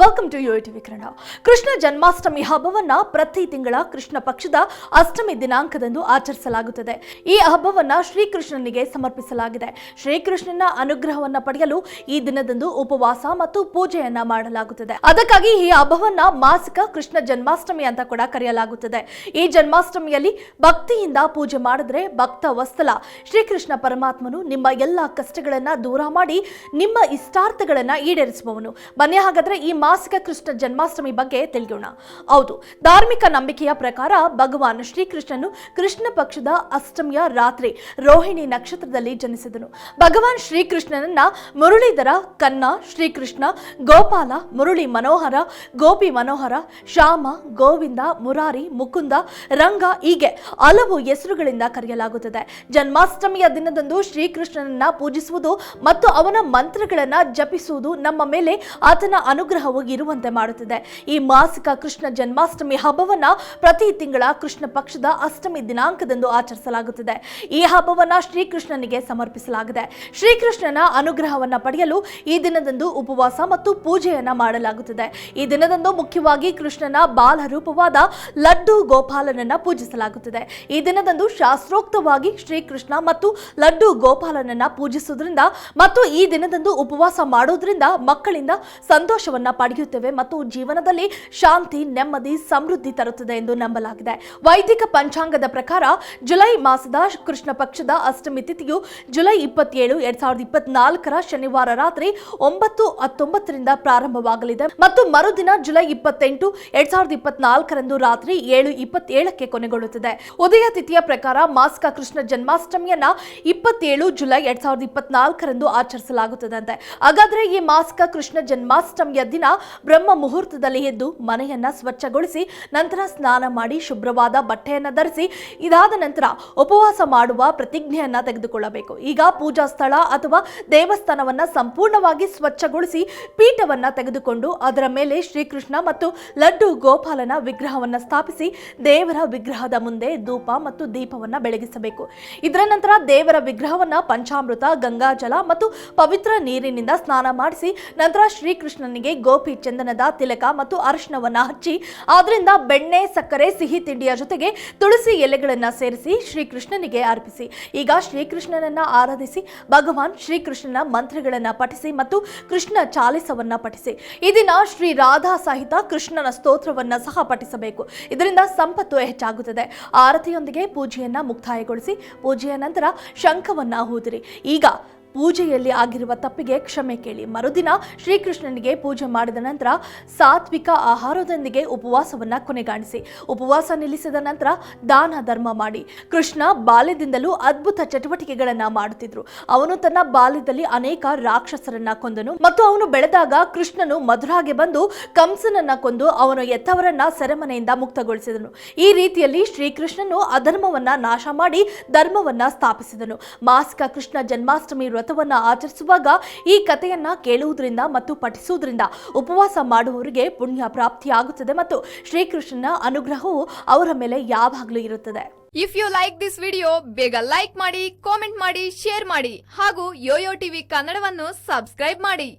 Welcome to U Kannada Krishna Janmashtami ಹಬ್ಬವನ್ನ ಪ್ರತಿ ತಿಂಗಳ ಕೃಷ್ಣ ಪಕ್ಷದ ಅಷ್ಟಮಿ ದಿನಾಂಕದಂದು ಆಚರಿಸಲಾಗುತ್ತದೆ. ಈ ಹಬ್ಬವನ್ನ ಶ್ರೀಕೃಷ್ಣನಿಗೆ ಸಮರ್ಪಿಸಲಾಗಿದೆ. ಶ್ರೀಕೃಷ್ಣನ ಅನುಗ್ರಹವನ್ನ ಪಡೆಯಲು ಈ ದಿನದಂದು ಉಪವಾಸ ಮತ್ತು ಪೂಜೆಯನ್ನ ಮಾಡಲಾಗುತ್ತದೆ. ಅದಕ್ಕಾಗಿ ಈ ಹಬ್ಬವನ್ನ ಮಾಸಿಕ ಕೃಷ್ಣ ಜನ್ಮಾಷ್ಟಮಿ ಅಂತ ಕೂಡ ಕರೆಯಲಾಗುತ್ತದೆ. ಈ ಜನ್ಮಾಷ್ಟಮಿಯಲ್ಲಿ ಭಕ್ತಿಯಿಂದ ಪೂಜೆ ಮಾಡಿದ್ರೆ ಭಕ್ತ ವಸ್ತಲ ಶ್ರೀಕೃಷ್ಣ ಪರಮಾತ್ಮನು ನಿಮ್ಮ ಎಲ್ಲಾ ಕಷ್ಟಗಳನ್ನ ದೂರ ಮಾಡಿ ನಿಮ್ಮ ಇಷ್ಟಾರ್ಥಗಳನ್ನ ಈಡೇರಿಸುವವನು. ಬನ್ನಿ ಹಾಗಾದ್ರೆ ಈ ಮಾಸಿಕ ಕೃಷ್ಣ ಜನ್ಮಾಷ್ಟಮಿ ಬಗ್ಗೆ ತಿಳಿಯೋಣ. ಹೌದು, ಧಾರ್ಮಿಕ ನಂಬಿಕೆಯ ಪ್ರಕಾರ ಭಗವಾನ್ ಶ್ರೀಕೃಷ್ಣನು ಕೃಷ್ಣ ಪಕ್ಷದ ಅಷ್ಟಮಿಯ ರಾತ್ರಿ ರೋಹಿಣಿ ನಕ್ಷತ್ರದಲ್ಲಿ ಜನಿಸಿದನು. ಭಗವಾನ್ ಶ್ರೀಕೃಷ್ಣನನ್ನ ಮುರಳೀಧರ, ಕನ್ನ, ಶ್ರೀಕೃಷ್ಣ, ಗೋಪಾಲ, ಮುರುಳಿ ಮನೋಹರ, ಗೋಪಿ ಮನೋಹರ, ಶ್ಯಾಮ, ಗೋವಿಂದ, ಮುರಾರಿ, ಮುಕುಂದ, ರಂಗ ಹೀಗೆ ಹಲವು ಹೆಸರುಗಳಿಂದ ಕರೆಯಲಾಗುತ್ತದೆ. ಜನ್ಮಾಷ್ಟಮಿಯ ದಿನದಂದು ಶ್ರೀಕೃಷ್ಣನನ್ನ ಪೂಜಿಸುವುದು ಮತ್ತು ಅವನ ಮಂತ್ರಗಳನ್ನ ಜಪಿಸುವುದು ನಮ್ಮ ಮೇಲೆ ಆತನ ಅನುಗ್ರಹವು ಇರುವಂತೆ ಮಾಡುತ್ತದೆ. ಈ ಮಾಸಿಕ ಕೃಷ್ಣ ಜನ್ಮಾಷ್ಟಮಿ ಹಬ್ಬವನ್ನ ಪ್ರತಿ ತಿಂಗಳ ಕೃಷ್ಣ ಪಕ್ಷದ ಅಷ್ಟಮಿ ದಿನಾಂಕದಂದು ಆಚರಿಸಲಾಗುತ್ತದೆ. ಈ ಹಬ್ಬವನ್ನ ಶ್ರೀಕೃಷ್ಣನಿಗೆ ಸಮರ್ಪಿಸಲಾಗಿದೆ. ಶ್ರೀಕೃಷ್ಣನ ಅನುಗ್ರಹವನ್ನ ಪಡೆಯಲು ಈ ದಿನದಂದು ಉಪವಾಸ ಮತ್ತು ಪೂಜೆಯನ್ನ ಮಾಡಲಾಗುತ್ತದೆ. ಈ ದಿನದಂದು ಮುಖ್ಯವಾಗಿ ಕೃಷ್ಣನ ಬಾಲ ರೂಪವಾದ ಲಡ್ಡು ಗೋಪಾಲನನ್ನ ಪೂಜಿಸಲಾಗುತ್ತದೆ. ಈ ದಿನದಂದು ಶಾಸ್ತ್ರೋಕ್ತವಾಗಿ ಶ್ರೀಕೃಷ್ಣ ಮತ್ತು ಲಡ್ಡು ಗೋಪಾಲನನ್ನ ಪೂಜಿಸುವುದರಿಂದ ಮತ್ತು ಈ ದಿನದಂದು ಉಪವಾಸ ಮಾಡೋದ್ರಿಂದ ಮಕ್ಕಳಿಂದ ಸಂತೋಷವನ್ನ ಪಡೆಯುತ್ತೇವೆ ಮತ್ತು ಜೀವನದಲ್ಲಿ ಶಾಂತಿ, ನೆಮ್ಮದಿ, ಸಮೃದ್ಧಿ ತರುತ್ತದೆ ಎಂದು ನಂಬಲಾಗಿದೆ. ವೈದಿಕ ಪಂಚಾಂಗದ ಪ್ರಕಾರ ಜುಲೈ ಮಾಸದ ಕೃಷ್ಣ ಪಕ್ಷದ ಅಷ್ಟಮಿ ತಿಥಿಯು ಜುಲೈ ಇಪ್ಪತ್ತೇಳು, ಎರಡ್ ಸಾವಿರದ ಇಪ್ಪತ್ನಾಲ್ಕರ ಶನಿವಾರ ರಾತ್ರಿ ಒಂಬತ್ತು ಹತ್ತೊಂಬತ್ತರಿಂದ ಪ್ರಾರಂಭವಾಗಲಿದೆ ಮತ್ತು ಮರುದಿನ ಜುಲೈ ಇಪ್ಪತ್ತೆಂಟು, ಎರಡ್ ಸಾವಿರದ ಇಪ್ಪತ್ನಾಲ್ಕರಂದು ರಾತ್ರಿ ಏಳು ಇಪ್ಪತ್ತೇಳಕ್ಕೆ ಕೊನೆಗೊಳ್ಳುತ್ತದೆ. ಉದಯ ತಿಥಿಯ ಪ್ರಕಾರ ಮಾಸ್ಕ ಕೃಷ್ಣ ಜನ್ಮಾಷ್ಟಮಿಯನ್ನ ಇಪ್ಪತ್ತೇಳು ಜುಲೈ ಎರಡ್ ಸಾವಿರದ ಇಪ್ಪತ್ನಾಲ್ಕರಂದು ಆಚರಿಸಲಾಗುತ್ತದೆ ಹಾಗಾದ್ರೆ ಈ ಮಾಸ್ಕ ಕೃಷ್ಣ ಜನ್ಮಾಷ್ಟಮಿಯ ದಿನ ಬ್ರಹ್ಮ ಮುಹೂರ್ತದಲ್ಲಿ ಎದ್ದು ಮನೆಯನ್ನ ಸ್ವಚ್ಛಗೊಳಿಸಿ ನಂತರ ಸ್ನಾನ ಮಾಡಿ ಶುಭ್ರವಾದ ಬಟ್ಟೆಯನ್ನ ಧರಿಸಿ, ಇದಾದ ನಂತರ ಉಪವಾಸ ಮಾಡುವ ಪ್ರತಿಜ್ಞೆಯನ್ನ ತೆಗೆದುಕೊಳ್ಳಬೇಕು. ಈಗ ಪೂಜಾ ಸ್ಥಳ ಅಥವಾ ದೇವಸ್ಥಾನವನ್ನ ಸಂಪೂರ್ಣವಾಗಿ ಸ್ವಚ್ಛಗೊಳಿಸಿ ಪೀಠವನ್ನ ತೆಗೆದುಕೊಂಡು ಅದರ ಮೇಲೆ ಶ್ರೀಕೃಷ್ಣ ಮತ್ತು ಲಡ್ಡು ಗೋಪಾಲನ ವಿಗ್ರಹವನ್ನ ಸ್ಥಾಪಿಸಿ ದೇವರ ವಿಗ್ರಹದ ಮುಂದೆ ಧೂಪ ಮತ್ತು ದೀಪವನ್ನ ಬೆಳಗಿಸಬೇಕು. ಇದರ ನಂತರ ದೇವರ ವಿಗ್ರಹವನ್ನ ಪಂಚಾಮೃತ, ಗಂಗಾಜಲ ಮತ್ತು ಪವಿತ್ರ ನೀರಿನಿಂದ ಸ್ನಾನ ಮಾಡಿಸಿ ನಂತರ ಶ್ರೀಕೃಷ್ಣನಿಗೆ ಗೋಪಿ ಚಂದನದ ತಿಲಕ ಮತ್ತು ಅರಿಶಿನವನ್ನ ಹಚ್ಚಿ ಅದರಿಂದ ಬೆಣ್ಣೆ, ಸಕ್ಕರೆ, ಸಿಹಿ ತಿಂಡಿಯ ಜೊತೆಗೆ ತುಳಸಿ ಎಲೆಗಳನ್ನ ಸೇರಿಸಿ ಶ್ರೀಕೃಷ್ಣನಿಗೆ ಅರ್ಪಿಸಿ. ಈಗ ಶ್ರೀಕೃಷ್ಣನನ್ನ ಆರಾಧಿಸಿ, ಭಗವಾನ್ ಶ್ರೀಕೃಷ್ಣನ ಮಂತ್ರಗಳನ್ನ ಪಠಿಸಿ ಮತ್ತು ಕೃಷ್ಣ ಚಾಲಿಸವನ್ನ ಪಠಿಸಿ. ಈ ದಿನ ಶ್ರೀ ರಾಧಾ ಸಹಿತ ಕೃಷ್ಣನ ಸ್ತೋತ್ರವನ್ನ ಸಹ ಪಠಿಸಬೇಕು. ಇದರಿಂದ ಸಂಪತ್ತು ಹೆಚ್ಚಾಗುತ್ತದೆ. ಆರತಿಯೊಂದಿಗೆ ಪೂಜೆಯನ್ನ ಮುಕ್ತಾಯಗೊಳಿಸಿ, ಪೂಜೆಯ ನಂತರ ಶಂಖವನ್ನ ಹೂದಿರಿ. ಈಗ ಪೂಜೆಯಲ್ಲಿ ಆಗಿರುವ ತಪ್ಪಿಗೆ ಕ್ಷಮೆ ಕೇಳಿ. ಮರುದಿನ ಶ್ರೀಕೃಷ್ಣನಿಗೆ ಪೂಜೆ ಮಾಡಿದ ನಂತರ ಸಾತ್ವಿಕ ಆಹಾರದೊಂದಿಗೆ ಉಪವಾಸವನ್ನ ಕೊನೆಗಾಣಿಸಿ. ಉಪವಾಸ ನಿಲ್ಲಿಸಿದ ನಂತರ ದಾನ ಧರ್ಮ ಮಾಡಿ. ಕೃಷ್ಣ ಬಾಲ್ಯದಿಂದಲೂ ಅದ್ಭುತ ಚಟುವಟಿಕೆಗಳನ್ನು ಮಾಡುತ್ತಿದ್ರು. ಅವನು ತನ್ನ ಬಾಲ್ಯದಲ್ಲಿ ಅನೇಕ ರಾಕ್ಷಸರನ್ನ ಕೊಂದನು ಮತ್ತು ಅವನು ಬೆಳೆದಾಗ ಕೃಷ್ಣನು ಮಧುರಾಗೆ ಬಂದು ಕಂಸನನ್ನ ಕೊಂದು ಅವನು ಎತ್ತವರನ್ನ ಸೆರೆಮನೆಯಿಂದ ಮುಕ್ತಗೊಳಿಸಿದನು. ಈ ರೀತಿಯಲ್ಲಿ ಶ್ರೀಕೃಷ್ಣನು ಅಧರ್ಮವನ್ನ ನಾಶ ಮಾಡಿ ಧರ್ಮವನ್ನ ಸ್ಥಾಪಿಸಿದನು. ಮಾಸಿಕ ಕೃಷ್ಣ ಜನ್ಮಾಷ್ಟಮಿ ವ್ರತವನ್ನ ಆಚರಿಸುವಾಗ ಈ ಕಥೆಯನ್ನ ಕೇಳುವುದರಿಂದ ಮತ್ತು ಪಠಿಸುವುದರಿಂದ ಉಪವಾಸ ಮಾಡುವವರಿಗೆ ಪುಣ್ಯ ಪ್ರಾಪ್ತಿಯಾಗುತ್ತದೆ ಮತ್ತು ಶ್ರೀಕೃಷ್ಣನ ಅನುಗ್ರಹವು ಅವರ ಮೇಲೆ ಯಾವಾಗಲೂ ಇರುತ್ತದೆ. If you like this video ಬೇಗ ಲೈಕ್ ಮಾಡಿ ಕಾಮೆಂಟ್ ಮಾಡಿ ಶೇರ್ ಮಾಡಿ ಹಾಗೂ ಯೋಯೋ ಟಿವಿ ಕನ್ನಡವನ್ನು ಸಬ್ಸ್ಕ್ರೈಬ್ ಮಾಡಿ.